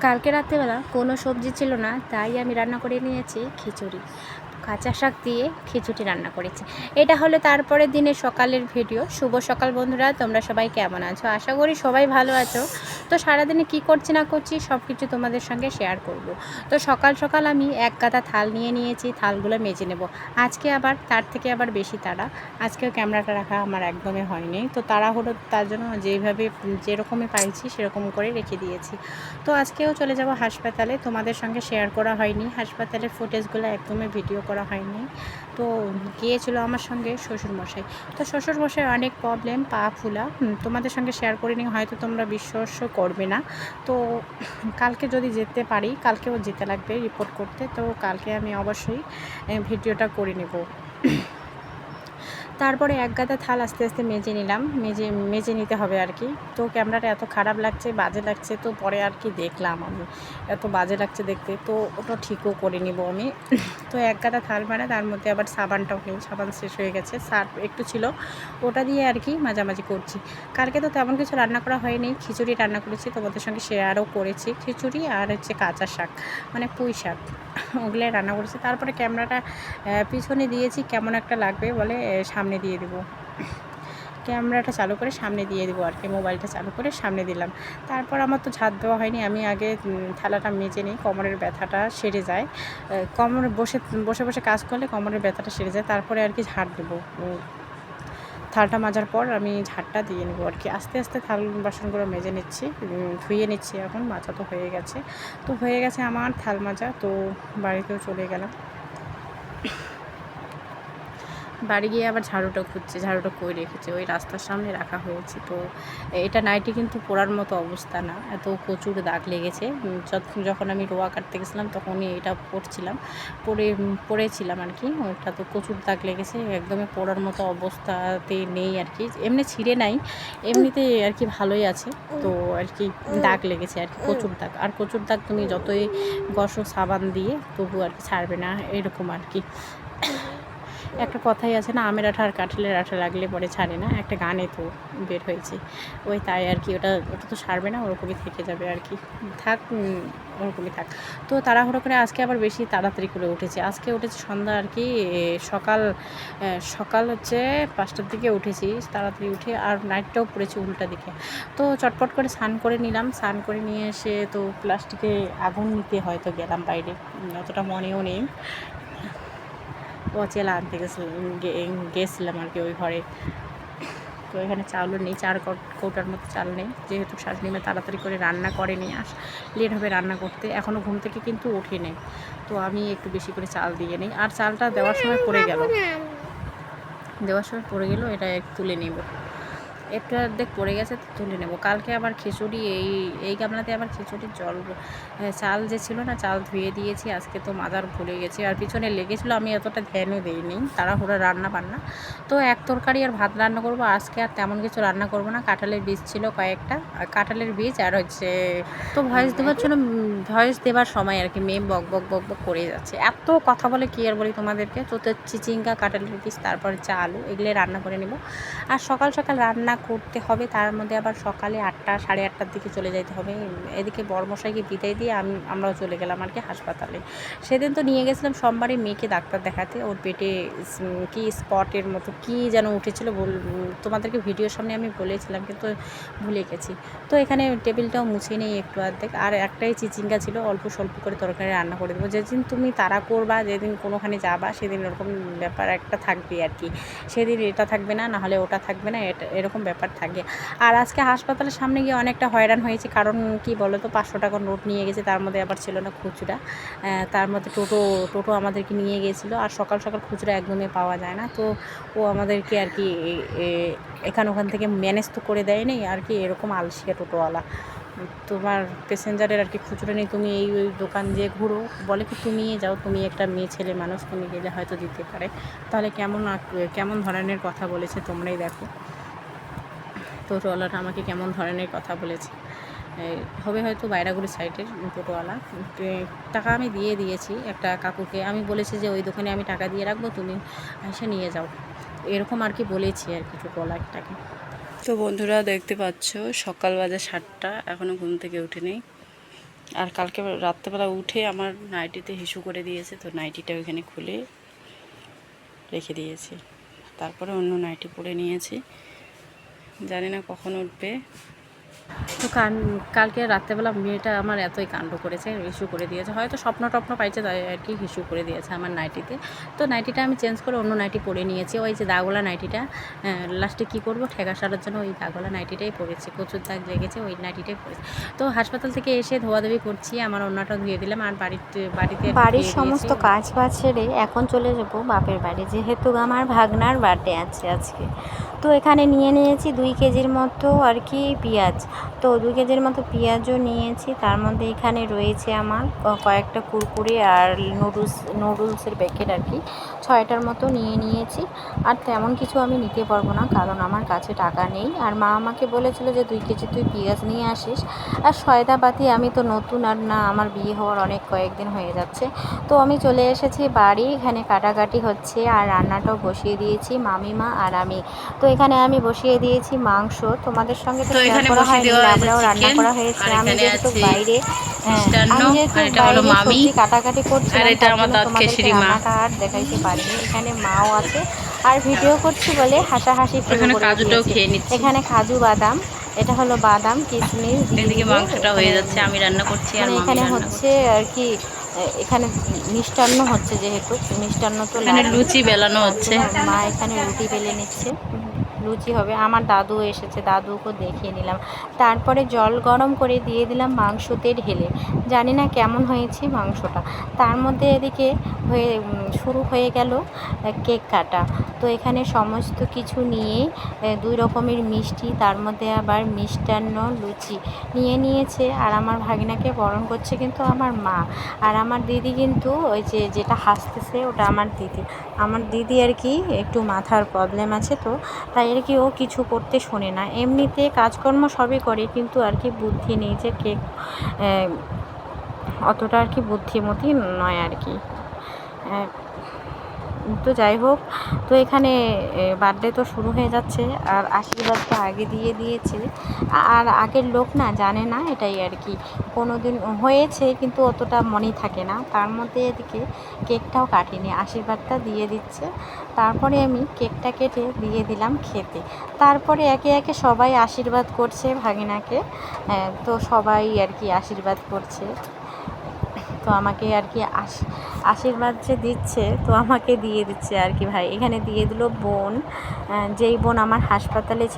কালকে রাত্রেবেলা কোনো সবজি ছিল না তাই আমি রান্না করে নিয়েছি খিচুড়ি। কাঁচা শাক দিয়ে খিচুড়ি রান্না করেছি। এটা হলো তারপরের দিনে সকালের ভিডিও। শুভ সকাল বন্ধুরা, তোমরা সবাই কেমন আছো? আশা করি সবাই ভালো আছো। তো সারাদিনে কি করছি না করছি সব কিছু তোমাদের সঙ্গে শেয়ার করব। তো সকাল সকাল আমি এক গাদা থাল নিয়ে নিয়েছি, থালগুলো মেজে নেব। আজকে আবার, তার থেকে আবার বেশি তারা আজকেও ক্যামেরাটা রাখা আমার একদমই হয়নি। তো তারা হলো তার জন্য যেভাবে, যেরকমই পাইছি সেরকম করে রেখে দিয়েছি। তো আজকেও চলে যাব হাসপাতালে। তোমাদের সঙ্গে শেয়ার করা হয়নি। হাসপাতালের ফুটেজগুলো একদমই ভিডিও করা হয়নি। তো গিয়েছিল আমার সঙ্গে শ্বশুরমশাই। তো শ্বশুরমশাই অনেক প্রবলেম পা ফুলা। তোমাদের সঙ্গে শেয়ার করে করিনি হয়তো তোমরা বিশ্বাস করবে না। তো কালকে যদি যেতে পারি, কালকেও যেতে লাগবে রিপোর্ট করতে। তো কালকে আমি অবশ্যই ভিডিওটা করে নেব। তারপরে এক গাদা থাল আস্তে আস্তে মেজে নিলাম। মেজে মেজে নিতে হবে আর কি। তো ক্যামেরাটা এত খারাপ লাগছে বাজে লাগছে তো পরে আর কি দেখলাম আমি। এত বাজে লাগছে দেখতে তো ওটা ঠিকও করে নিব আমি। তো এক গাদা থাল মানে তার মধ্যে আবার সাবানটাও নেই। সাবান শেষ হয়ে গেছে সার্ফ একটু ছিল। ওটা দিয়ে আর কি মাঝামাঝি করছি। কালকে তো তেমন কিছু রান্না করা হয়নি। খিচুড়ি রান্না করেছি তোমাদের সঙ্গে শেয়ারও করেছি। খিচুড়ি আর হচ্ছে কাঁচা শাক মানে পুঁই শাক ওগুলাই রান্না করেছি। তারপরে ক্যামেরাটা পিছনে দিয়েছি কেমন একটা লাগবে বলে আহ, সামনে দিয়ে দেবো। ক্যামেরাটা চালু করে সামনে দিয়ে দেবো আর কি, মোবাইলটা চালু করে সামনে দিলাম। তারপর আমার তো ঝাঁত দেওয়া হয়নি, আমি আগে থালাটা মেজে নিই, কোমরের ব্যথাটা সেরে যায়। কোমরে বসে বসে বসে কাজ করলে কোমরের ব্যথাটা সেরে যায়, তারপরে আর কি ঝাড় দেবো। থালটা মাজার পর আমি ঝাড়টা দিয়ে নেব আর কি। আস্তে আস্তে থাল বাসনগুলো মেজে নিচ্ছি ধুয়ে নিচ্ছি এখন, মাজা তো হয়ে গেছে। তো হয়ে গেছে আমার থাল মাজা, তো বাড়িতেও চলে গেলাম। বাড়ি গিয়ে আবার ঝাড়ুটা খুঁজছে ঝাড়ুটা কই রেখেছে? ওই রাস্তার সামনে রাখা হয়েছে। তো এটা নাইটি কিন্তু পড়ার মতো অবস্থা না। এত প্রচুর দাগ লেগেছে। যখন আমি রোয়া কাটতে গেছিলাম তখনই এটা পড়ছিলাম। পরে উম, পড়েছিলাম আর কি। ওটা তো প্রচুর দাগ লেগেছে। একদমই পড়ার মতো অবস্থাতে নেই আর কি। এমনি ছিঁড়ে নাই। এমনিতে আর কি ভালোই আছে। তো আর কি দাগ লেগেছে আর কি প্রচুর দাগ। আর প্রচুর দাগ তুমি যতই গসো সাবান দিয়ে তবু আর কি ছাড়বে না। এরকম আর কি। একটা কথাই আছে না, আমের আঠা আর কাঁঠালের আঠা লাগলে পরে ছাড়ে না, একটা গানে তো বের হয়েছে। ওই তাই আর কি, ওটা ওটা তো সারবে না, ওরকমই থেকে যাবে আর কি। থাক ওরকমই থাক। তো তাড়াহুড়ো করে আজকে আবার বেশি তাড়াতাড়ি করে উঠেছে। আজকে উঠেছে সন্ধ্যা আর কি সকাল সকাল হচ্ছে পাঁচটার দিকে উঠেছি, তাড়াতাড়ি উঠে আর নাইটটাও পড়েছি উল্টা দিকে। তো চটপট করে স্নান করে নিলাম, স্নান করে নিয়ে এসে তো প্লাস্টিকে আগুন নিতে হয়তো গেলাম বাইরে অতটা মনেও নেই। পচেলা আনতে গেছিলাম গেছিলাম আর কি ওই ঘরে। তো এখানে চাউলও নেই, চার কৌটার মতো চাল নেই। যেহেতু শাশুড়িমা তাড়াতাড়ি করে রান্না করেনি, আস, লেট হবে রান্না করতে। এখনও ঘুম থেকে কিন্তু উঠে নেই। তো আমি একটু বেশি করে চাল দিয়ে নিই। আর চালটা দেওয়ার সময় পড়ে গেল। দেওয়ার সময় পড়ে গেল, এটা তুলে নেব। একটু অর্ধেক পড়ে গেছে তুলে নেব। কালকে আবার খিচুড়ি এই এই গামলাতে আবার খিচুড়ির জল হ্যাঁ, চাল যে ছিল না চাল ধুয়ে দিয়েছি আজকে তো মাদার ভুলে গেছি। আর পিছনে লেগেছিলো আমি এতটা ধ্যানও দিইনি তাড়াহুড়ো রান্না বান্না। তো এক তরকারি আর ভাত রান্না করব আজকে আর তেমন কিছু রান্না করব না কাঁঠালের বীজ ছিল কয়েকটা কাঁঠালের বীজ আর হচ্ছে তো ভয়েস দেওয়ার জন্য ভয়েস দেওয়ার সময় আর কি মেয়ে বক বক বক বক করে যাচ্ছে। এত কথা বলে কি আর বলি তোমাদেরকে? তো তো চিচিঙ্গা কাঁঠালের বীজ তারপর চা আলু এগুলো রান্না করে নেব। আর সকাল সকাল রান্না করতে হবে, তার মধ্যে আবার সকালে আটটা, সাড়ে আটটার দিকে চলে যেতে হবে। এদিকে বড়মশাইকে বিদায় দিয়ে আমি, আমরাও চলে গেলাম আর কি হাসপাতালে। সেদিন তো নিয়ে গেছিলাম সোমবারে মেয়েকে ডাক্তার দেখাতে, ওর পেটে কি স্পটের মতো, কি যেন উঠেছিল বল, তোমাদেরকে ভিডিওর সামনে আমি বলেছিলাম কিন্তু ভুলে গেছি। তো এখানে টেবিলটাও মুছে নেই একটু অর্ধেক, আর একটাই চিচিঙ্গা ছিল, অল্প স্বল্প করে তরকারি রান্না করে দেবো। যেদিন তুমি তাড়া করবা, যেদিন কোনোখানে যাবা, সেদিন এরকম ব্যাপার একটা থাকবে আর কি। সেদিন এটা থাকবে না, নাহলে ওটা থাকবে না, এটা এরকম ব্যাপার থাকে। আর আজকে হাসপাতালের সামনে গিয়ে অনেকটা হয়রান হয়েছে, কারণ কি বলো তো পাঁচশো টাকা নোট নিয়ে গেছে, তার মধ্যে আবার ছিল না খুচরা। তার মধ্যে টোটো টোটো আমাদেরকে নিয়ে গিয়েছিল আর সকাল সকাল খুচরা একদমই পাওয়া যায় না। তো ও আমাদেরকে আর কি এখান ওখান থেকে ম্যানেজ তো করে দেয়নি আর কি এরকম আলসিয়া টোটোওয়ালা। তোমার প্যাসেঞ্জারের আর কি খুচরো নেই, তুমি এই, ওই দোকান দিয়ে ঘুরো, বলে কি তুমি যাও, তুমি একটা মেয়ে, ছেলে মানুষ, তুমি গেলে হয়তো দিতে পারে। তাহলে কেমন কেমন ধরনের কথা বলেছে তোমরাই দেখো। টোটোওয়ালাটা আমাকে কেমন ধরনের কথা বলেছে। হবে হয়তো বাইরাগুড়ি সাইডের টোটোওয়ালা টাকা আমি দিয়ে দিয়েছি একটা কাকুকে। আমি বলেছি যে, ওই দোকানে আমি টাকা দিয়ে রাখব, তুমি এসে নিয়ে যাও। এরকম আর কি বলেছি আর কি টোটোওয়ালাটাকে তো বন্ধুরা, দেখতে পাচ্ছ, সকাল বাজে সাতটা এখনও ঘুম থেকে উঠে নেই আর কালকে রাত্রেবেলা উঠে আমার নাইটিতে হিসু করে দিয়েছে, তো নাইটিটা ওইখানে খুলে রেখে দিয়েছি। তারপরে অন্য নাইটি পরে নিয়েছি। জানি না কখন উঠবে। তো কান কালকে রাত্রেবেলা মেয়েটা আমার এতই কাণ্ড করেছে ইস্যু করে দিয়েছে। হয়তো স্বপ্ন টপ্ন পাইছে তাই আর কি ইস্যু করে দিয়েছে আমার নাইটিতে। তো নাইটিটা আমি চেঞ্জ করে অন্য নাইটি পরে নিয়েছি। ওই যে দাগওয়ালা নাইটিটা লাস্টে কী করব? ঠেকা সারার জন্য ওই দাগওয়ালা নাইটিটাই পরেছি। প্রচুর দাগ লেগেছে ওই নাইটিটাই পরেছি। তো হাসপাতাল থেকে এসে ধোয়াধুয়ি করছি আমার অন্যটা ধুয়ে দিলাম আর বাড়িতে বাড়িতে বাড়ির সমস্ত কাজ বাজ ছেড়ে এখন চলে যাব বাপের বাড়ি। যেহেতু আমার ভাগনার বার্থডে আছে আজকে তো এখানে নিয়ে নিয়েছি দুই কেজির মতো আর কি পেঁয়াজ। তো দুই কেজির মতো পেঁয়াজও নিয়েছি, তার মধ্যে এখানে রয়েছে আমার ক- কয়েকটা কুরকুরে আর নুডলস নুডলসের প্যাকেট আর কি ছয়টার মতো নিয়ে নিয়েছি। আর তেমন কিছু আমি নিতে পারব না কারণ আমার কাছে টাকা নেই। আর মা আমাকে বলেছিল যে দুই কেজি তুই পেঁয়াজ নিয়ে আসিস। আর সয়দাপাতি আমি তো নতুন আর না আমার বিয়ে হওয়ার অনেক কয়েকদিন হয়ে যাচ্ছে। তো আমি চলে এসেছি বাড়ি এখানে কাটাকাটি হচ্ছে আর রান্নাটাও বসিয়ে দিয়েছি মামিমা আর আমি। তো এখানে আমি বসিয়ে দিয়েছি মাংস। তোমাদের সঙ্গে তো শেয়ার করা হয়নি আমরাও রান্না করা হয়েছে। আমি যেহেতু বাইরে মিষ্টান্ন, আর এটা হলো মামি, কাটাকাটি করছিলাম আর এটা আমার জন্য দাঁত মা। আর দেখাইতে পারিনি। এখানে মাও আছে। আর ভিডিও করছি বলে হাসাহাসি শুরু এখানে কাজুটাও খেয়ে নিচ্ছি। এখানে কাজু বাদাম এটা হলো বাদাম কিশমিশ এদিকে মাংসটা হয়ে যাচ্ছে আমি রান্না করছি আর মানে এখানে হচ্ছে আর কি এখানে মিষ্টান্ন হচ্ছে যেহেতু মিষ্টান্ন তো এখানে লুচি বেলানো হচ্ছে। মা এখানে রুটি বেলে নিচ্ছে। লুচি হবে। আমার দাদু এসেছে দাদুকে দেখিয়ে নিলাম। তারপরে জল গরম করে দিয়ে দিলাম মাংসতে ঢেলে। জানি না কেমন হয়েছে মাংসটা। তার মধ্যে এদিকে হয়ে শুরু হয়ে গেল কেক কাটা। তো এখানে সমস্ত কিছু নিয়ে দুই রকমের মিষ্টি, তার মধ্যে আবার মিষ্টান্ন লুচি নিয়ে নিয়েছে। আর আমার ভাগিনাকে বরণ করছে কিন্তু আমার মা। আর আমার দিদি কিন্তু ওই যে, যেটা হাসতেছে ওটা আমার দিদি। আমার দিদি আর কি একটু মাথার প্রবলেম আছে তো, তাই আর কি ও কিছু করতে শোনে না। এমনিতে কাজকর্ম সবই করে, কিন্তু আর কি বুদ্ধি নেই যে কে অতটা আর কি বুদ্ধিমতী নয় আর কি। তো যাই হোক তো এখানে বার্থডে তো শুরু হয়ে যাচ্ছে আর আশীর্বাদ তো আগে দিয়ে দিয়েছে। আর আগের লোক না জানে না এটাই আর কি। কোনো দিন হয়েছে কিন্তু অতটা মনে থাকে না। তার মধ্যে এদিকে কেকটাও কাটিনি আশীর্বাদটা দিয়ে দিচ্ছে। তারপরে আমি কেকটা কেটে দিয়ে দিলাম খেতে। তারপরে একে একে সবাই আশীর্বাদ করছে ভাগিনাকে। আহ, তো সবাই আর কি আশীর্বাদ করছে। আমাকে আর কি আশ- আশীর্বাদ যে দিচ্ছে, তো আমাকে দিয়ে দিচ্ছে আর কি ভাই। এখানে দিয়ে দিল বোন। যেই বোন আমার হাসপাতালে